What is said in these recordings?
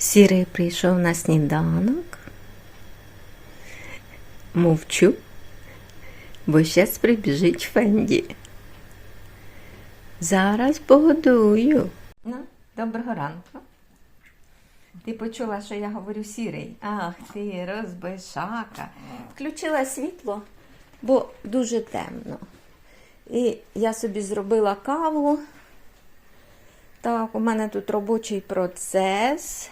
Сірий прийшов на сніданок. Мовчу, бо щас прибіжить Фенді. Зараз погодую. Ну, доброго ранку. Ти почула, що я говорю сірий. Ах, ти розбишака. Включила світло, бо дуже темно. І я собі зробила каву. Так, у мене тут робочий процес.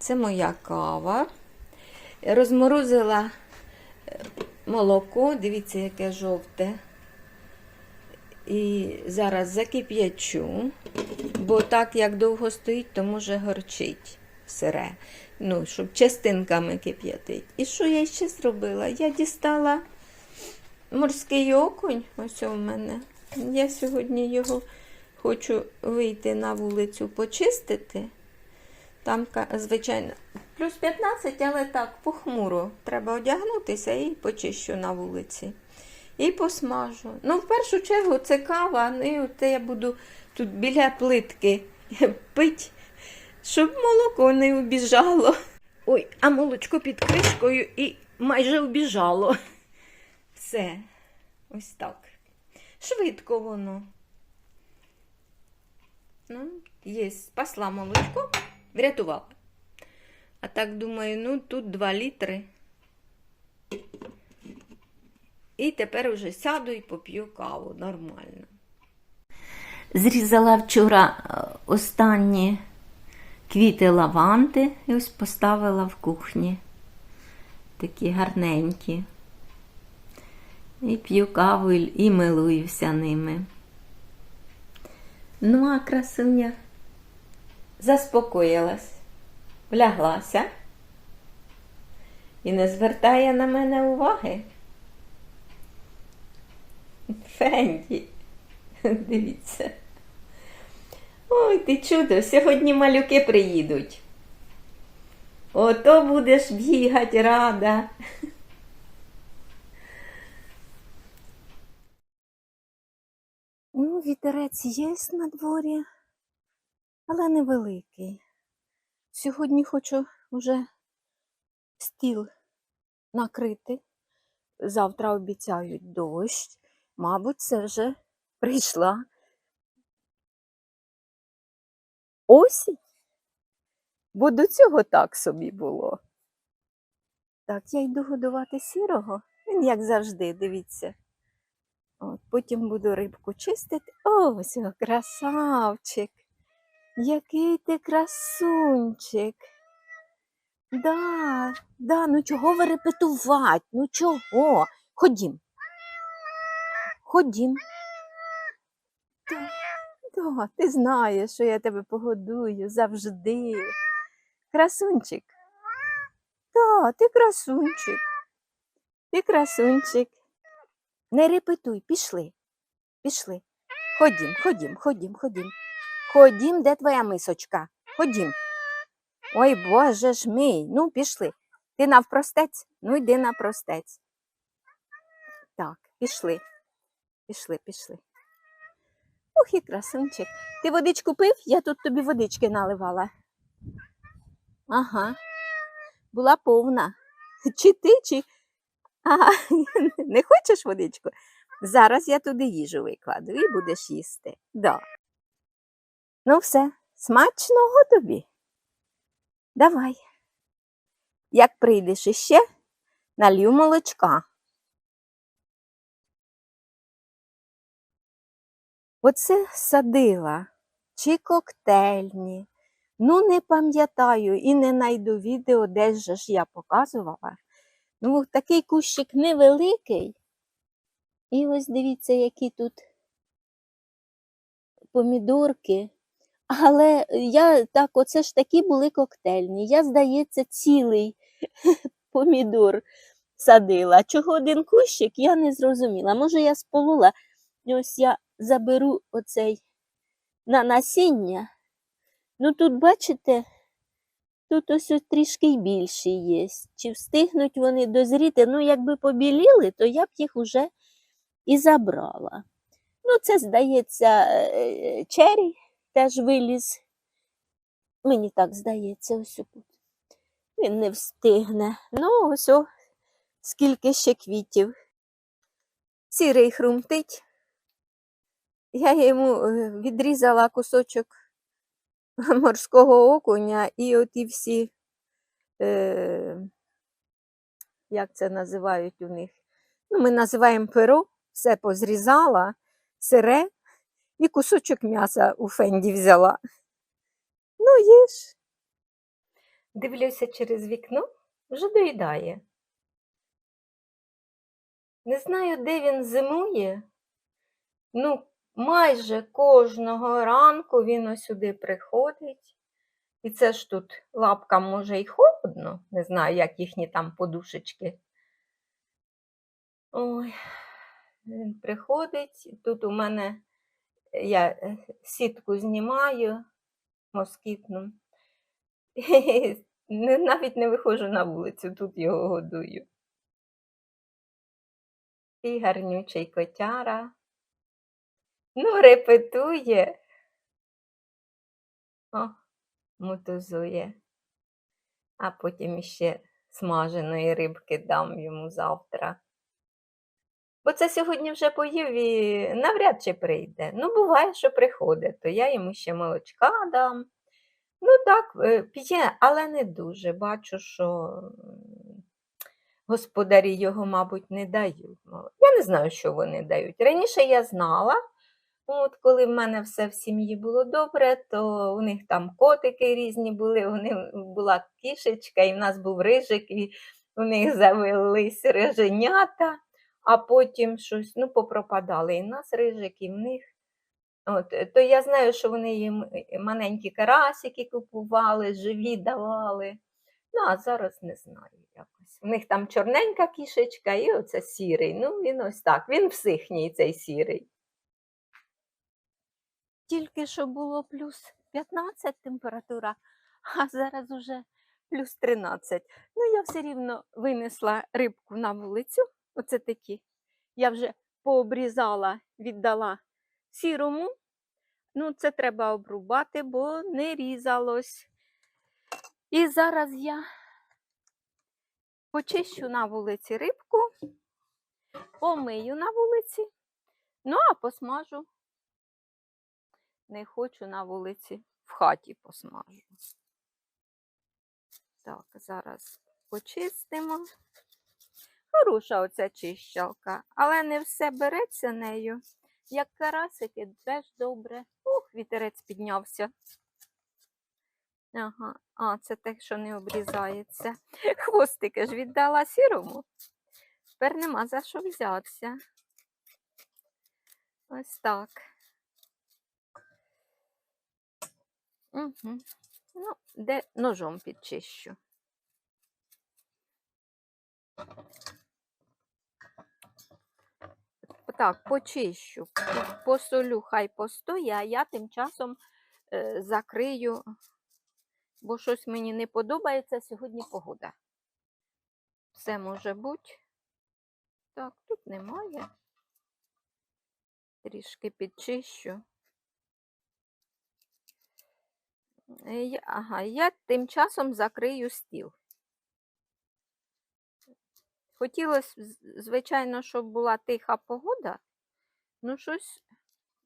Це моя кава. Розморозила е, молоко, дивіться, яке жовте. І зараз закип'ячу, бо так як довго стоїть, то може горчить сире. Ну, щоб частинками кип'ятить. І що я ще зробила? Я дістала морський окунь, ось у мене. Я сьогодні його хочу вийти на вулицю почистити. Там, звичайно, плюс 15, але так, похмуро. Треба одягнутися і почищу на вулиці. І посмажу. Ну, в першу чергу, це кава, ну от я буду тут біля плитки пить, щоб молоко не убіжало. Ой, а молочко під кришкою і майже убіжало. Все, ось так. Швидко воно. Ну, є, спасла молочко, врятувала. А так думаю, ну тут 2 літри. І тепер вже сяду і поп'ю каву нормально. Зрізала вчора е, останні квіти лаванди і ось поставила в кухні. Такі гарненькі. І п'ю каву і милуюся ними. Ну, а красуня заспокоїлась, вляглася і не звертає на мене уваги. Фенді, дивіться. Ой, ти чудо, сьогодні малюки приїдуть. Ото будеш бігати рада. Ну, вітерець є на дворі, але невеликий. Сьогодні хочу вже стіл накрити. Завтра обіцяють дощ. Мабуть, це вже прийшла осінь. Бо до цього так собі було. Так, я йду годувати сірого. Він, як завжди, дивіться. От, потім буду рибку чистити. Ось, красавчик. Який ти красунчик. Да, да, ну чого ви репетувати? Ну чого? Ходім. Ходім. Да, да, ти знаєш, що я тебе погодую завжди. Красунчик. Да, ти красунчик. Ти красунчик. Не репетуй, пішли. Пішли. Ходім, ходім, ходім, ходім. Ходім, де твоя мисочка? Ходім. Ой, Боже ж мій. Ну, пішли. Ти навпростець? Ну, йди навпростець. Так, пішли. Пішли, пішли. Ох, і красунчик. Ти водичку пив? Я тут тобі водички наливала. Ага. Була повна. Чи ти, чи. Ага, не хочеш водичку? Зараз я туди їжу викладу і будеш їсти. Да. Ну, все, смачного тобі. Давай. Як прийдеш іще, налью молочка. Оце садила чи коктейльні. Ну, не пам'ятаю і не найду відео, де ж я показувала. Ну, такий кущик невеликий. І ось дивіться, які тут помідорки. Але я так, оце ж такі були коктейльні. Я, здається, цілий помідор садила. Чого один кущик, я не зрозуміла. Може, я сполола. І Ось я заберу оцей на насіння. Ну, тут, бачите, тут ось трішки й більші є. Чи встигнуть вони дозріти? Ну, якби побіліли, то я б їх уже і забрала. Ну, це, здається, е, чері теж виліз Мені так здається, ось тут. Він не встигне. Ну, ось о, скільки ще квітів. Сірий хрумтить. Я йому е, відрізала кусочок морського окуня і оті всі, е, як це називають у них? Ну, ми називаємо перо, все позрізала, сире і кусочок м'яса у фенді взяла. Ну, їж. Дивлюся через вікно, вже доїдає. Не знаю, де він зимує. Ну, майже кожного ранку він ось сюди приходить. І це ж тут лапкам може й холодно, не знаю, як їхні там подушечки. Ой, він приходить. Тут у мене я е, сітку знімаю москітну. Навіть не виходжу на вулицю, тут його годую. І гарнючий котяра. Ну, репетує. О, мотузує. А потім іще смаженої рибки дам йому завтра. Бо це сьогодні вже поїв і навряд чи прийде. Ну, буває, що приходить, то я йому ще молочка дам. Ну так, е, п'є, але не дуже. Бачу, що господарі його, мабуть, не дають. Я не знаю, що вони дають. Раніше я знала, от коли в мене все в сім'ї було добре, то у них там котики різні були, у них була кішечка, і в нас був рижик, і у них завелись риженята, а потім щось ну, попропадали. І в нас рижик, і в них. От, е, то я знаю, що вони їм е, маленькі карасики купували, живі давали. Ну, а зараз не знаю якось. У них там чорненька кішечка і оце сірий. Ну, він ось так. Він психній, цей сірий. Тільки що було плюс 15 температура, а зараз уже плюс 13. Ну, я все рівно винесла рибку на вулицю. Оце такі. Я вже пообрізала, віддала сірому. Ну, це треба обрубати, бо не різалось. І зараз я почищу на вулиці рибку, помию на вулиці, ну а посмажу. Не хочу на вулиці, в хаті посмажу. Так, зараз почистимо. Хороша оця чищалка, але не все береться нею. Як карасики, теж добре. Ух, вітерець піднявся. Ага, а, це те, що не обрізається. Хвостики ж віддала сірому. Тепер нема за що взятися. Ось так. Угу. Ну, де ножом підчищу. Так, почищу, посолю, хай постоє, а я тим часом е, закрию, бо щось мені не подобається сьогодні погода. Все може бути. Так, тут немає. Трішки підчищу. Е, Ага, я тим часом закрию стіл. Хотілося, звичайно, щоб була тиха погода, ну щось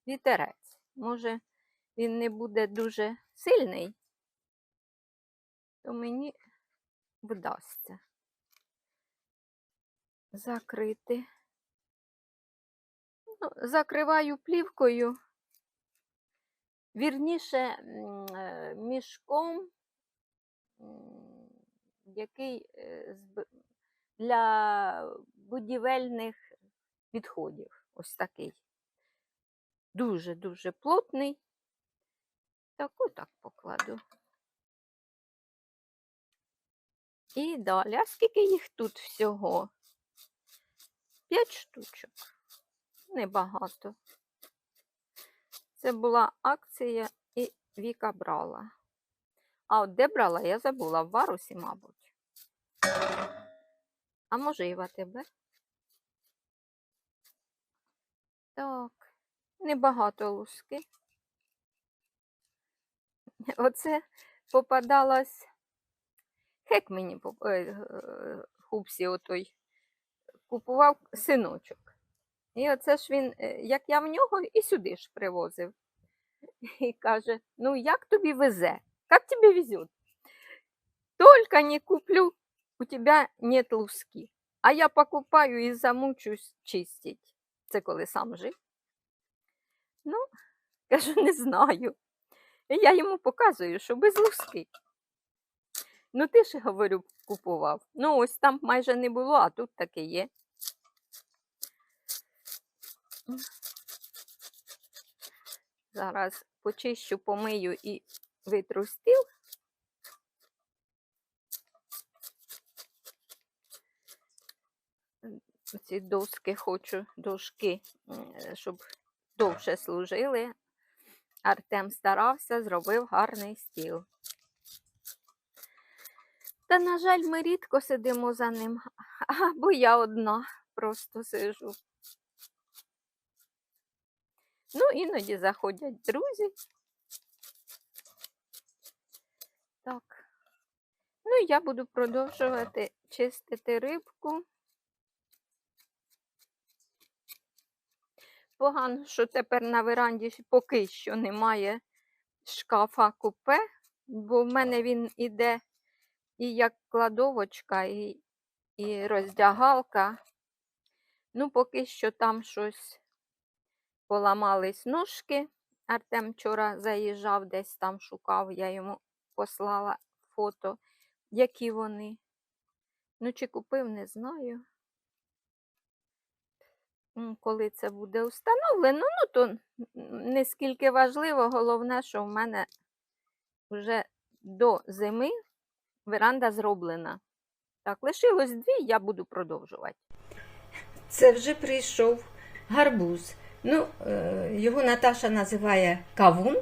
вітерець. Може, він не буде дуже сильний, то мені вдасться закрити. Ну, закриваю плівкою, вірніше е, мішком, який е, для будівельних відходів. Ось такий. Дуже-дуже плотний. Так, отак покладу. І далі. А скільки їх тут всього? П'ять штучок. Небагато. Це була акція і Віка брала. А от де брала, я забула, в варусі, мабуть. А може і в АТБ? Так, небагато луски. Оце попадалась. Хек мені поп- е, е, хупсі отой купував синочок. І оце ж він, е, як я в нього, і сюди ж привозив. І каже: ну як тобі везе? Як тобі везет? Только не куплю, у тебя нет луски. А я покупаю і замучусь чистить. Це коли сам жив. Ну, кажу, не знаю. І я йому показую, що без луски. Ну, ти ж, говорю, купував. Ну, ось там майже не було, а тут таке є. Зараз почищу, помию і витру стіл. Ці доски хочу, дошки, щоб довше служили. Артем старався, зробив гарний стіл. Та, на жаль, ми рідко сидимо за ним, або я одна просто сижу. Ну, іноді заходять друзі. Так. Ну, я буду продовжувати чистити рибку. Погано, що тепер на веранді поки що немає шкафа купе, бо в мене він іде і як кладовочка, і, і роздягалка. Ну, поки що там щось поламались ножки. Артем вчора заїжджав, десь там шукав, я йому послала фото, які вони. Ну, чи купив, не знаю. Коли це буде встановлено, ну то не скільки важливо, головне, що в мене вже до зими веранда зроблена. Так, лишилось дві, я буду продовжувати. Це вже прийшов гарбуз. Ну, е, його Наташа називає кавун.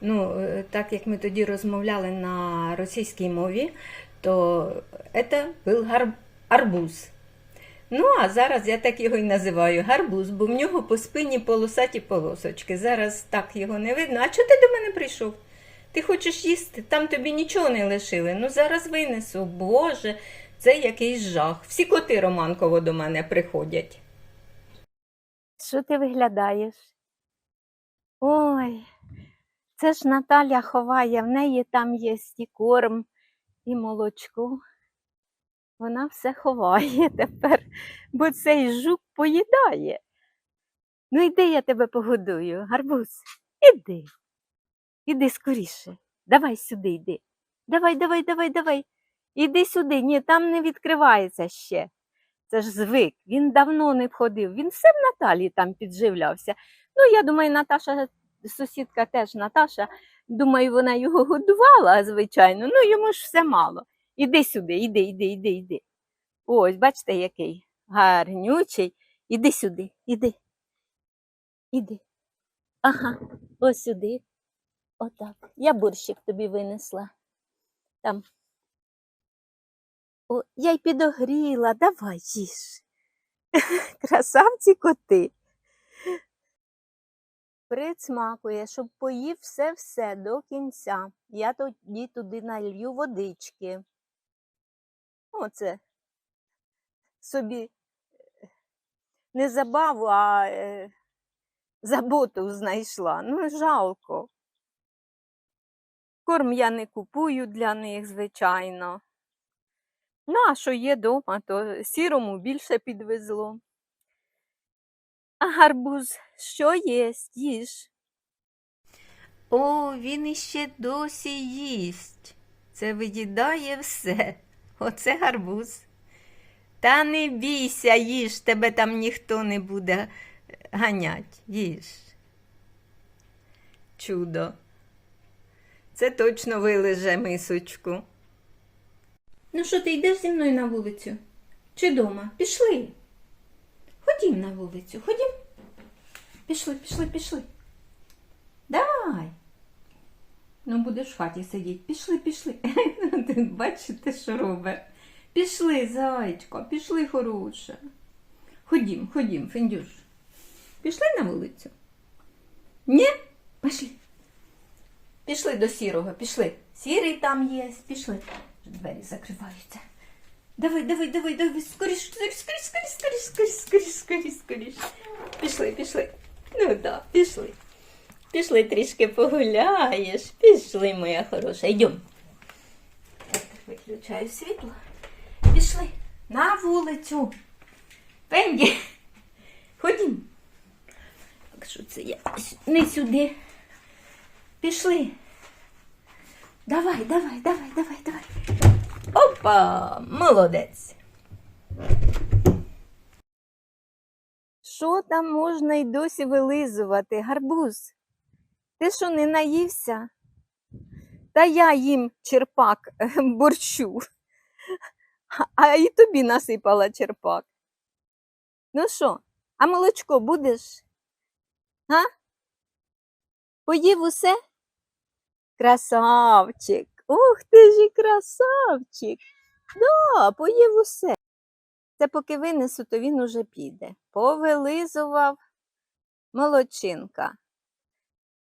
Ну, е, так як ми тоді розмовляли на російській мові, то це був арбуз. Ну, а зараз я так його і називаю гарбуз, бо в нього по спині полосаті полосочки. Зараз так його не видно. А чого ти до мене прийшов? Ти хочеш їсти? Там тобі нічого не лишили. Ну зараз винесу. Боже, це якийсь жах. Всі коти Романково до мене приходять. Що ти виглядаєш? Ой, це ж Наталя ховає, в неї там є і корм, і молочко. Вона все ховає тепер, бо цей жук поїдає. Ну, йди, я тебе погодую, гарбуз. Іди. Іди скоріше. Давай сюди йди. Давай, давай, давай, давай. Іди сюди. Ні, там не відкривається ще. Це ж звик, він давно не ходив, він все в Наталі там підживлявся. Ну, я думаю, Наташа, сусідка теж Наташа, думаю, вона його годувала, звичайно, ну йому ж все мало. Іди сюди, іди, іди, іди, іди. Ось, бачите, який гарнючий. Іди сюди, іди. Іди. Ага, ось сюди. Отак. Я борщик тобі винесла. Там о, я й підогріла, давай їж. Красавці коти. Присмакує, щоб поїв все-все до кінця. Я тоді туди налью водички. Оце собі е, не забаву, а е, заботу знайшла. Ну, жалко. Корм я не купую для них, звичайно. Ну, а що є дома, то сірому більше підвезло. А гарбуз що єсть, їж. О, він іще досі їсть. Це виїдає все. Оце гарбуз. Та не бійся, їж, тебе там ніхто не буде ганять. Їж. Чудо. Це точно вилеже мисочку. Ну що, ти йдеш зі мною на вулицю? Чи дома? Пішли. Ходім на вулицю, ходім. Пішли, пішли, пішли. Давай. Ну, будеш в хаті сидіти. Пішли, пішли. Ти Бачите, що робить? Пішли, зайчко, пішли, хороше. Ходім, ходім, Фендюш. Пішли на вулицю? Ні? Пішли. Пішли до сірого, пішли. Сірий там є. Пішли. Двері закриваються. Давай, давай, давай, давай, скоріш, скоріш, скоріш, скоріш, скоріш, скоріш, скоріш, скоріш. Пішли, пішли. Ну так, да, пішли. Пішли трішки погуляєш. Пішли, моя хороша. Йдем. Виключаю світло. Пішли на вулицю. Пенді. Ходім. Що це я не сюди. Пішли. Давай, давай, давай, давай, давай. Опа! Молодець. Що там можна й досі вилизувати? Гарбуз, ти що не наївся? Та я їм черпак е, борщу, а і тобі насипала черпак. Ну що, а молочко будеш? А? Поїв усе? Красавчик. Ух ти ж і красавчик. Да, поїв усе. Це поки винесу, то він уже піде. Повилизував молодчинка.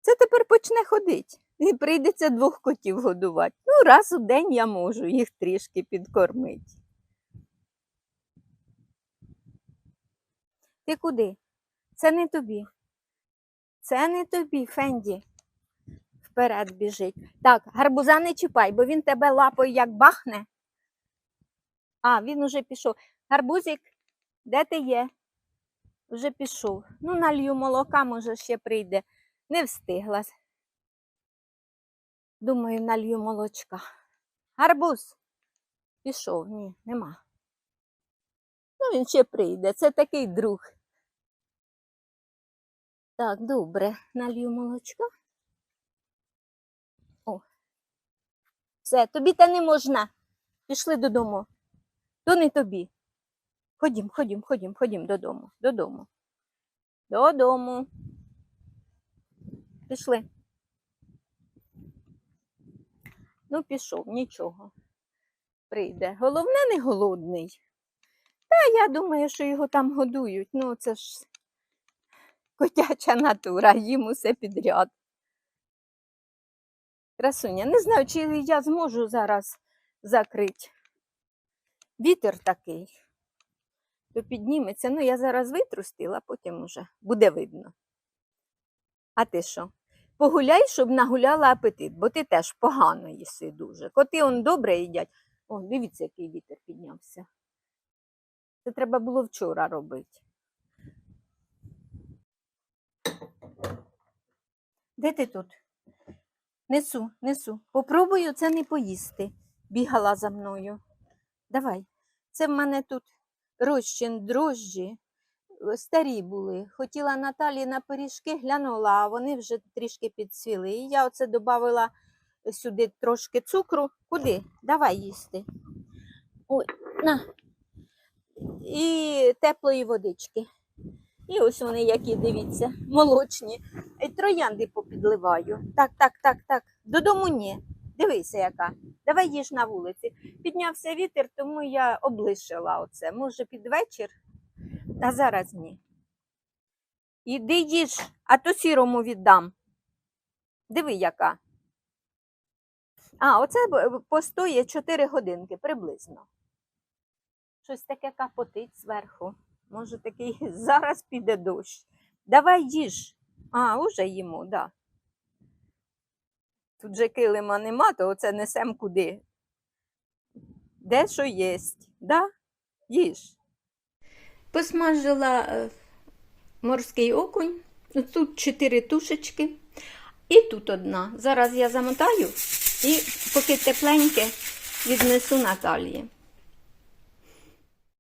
Це тепер почне ходить. І прийдеться двох котів годувати. Ну, раз у день я можу їх трішки підкормити. Ти куди? Це не тобі. Це не тобі, Фенді. Вперед біжить. Так, гарбуза не чіпай, бо він тебе лапою як бахне. А, він уже пішов. Гарбузик, де ти є? Вже пішов. Ну, налью молока, може, ще прийде. Не встигла. Думаю, налью молочка. Гарбуз. Пішов, ні, нема. Ну, він ще прийде. Це такий друг. Так, добре, налью молочка. О. Все, тобі та не можна. Пішли додому. То не тобі. Ходім, ходім, ходім, ходім додому, додому. Додому. Пішли. Ну, пішов, нічого. Прийде. Головне, не голодний. Та я думаю, що його там годують. Ну, це ж котяча натура, їм усе підряд. Красуня, не знаю, чи я зможу зараз закрити. Вітер такий, то підніметься. Ну, я зараз витрустила, потім уже буде видно. А ти що? Погуляй, щоб нагуляла апетит, бо ти теж погано їси дуже. Коти он добре їдять. О, дивіться, який вітер піднявся. Це треба було вчора робити. Де ти тут? Несу, несу. Попробую це не поїсти. Бігала за мною. Давай. Це в мене тут розчин дрожжі. Е, Старі були. Хотіла Наталі на пиріжки, глянула, а вони вже трішки підсвіли. І я оце додавала сюди трошки цукру. Куди? Давай їсти. Ой, на. І теплої водички. І ось вони які, дивіться, молочні. І троянди попідливаю. Так, так, так, так. Додому ні. Дивися, яка. Давай їж на вулиці. Піднявся вітер, тому я облишила оце. Може, під вечір, а зараз ні. Іди їж, а то сірому віддам. Диви, яка. А, оце постоє 4 годинки приблизно. Щось таке капотить зверху. Може, такий зараз піде дощ. Давай їж. А, уже їмо, так. Да. Тут же килима нема, то оце несем куди. Де що єсть, да? Їж. Посмажила е, морський окунь. Тут чотири тушечки. І тут одна. Зараз я замотаю і поки тепленьке віднесу Наталії.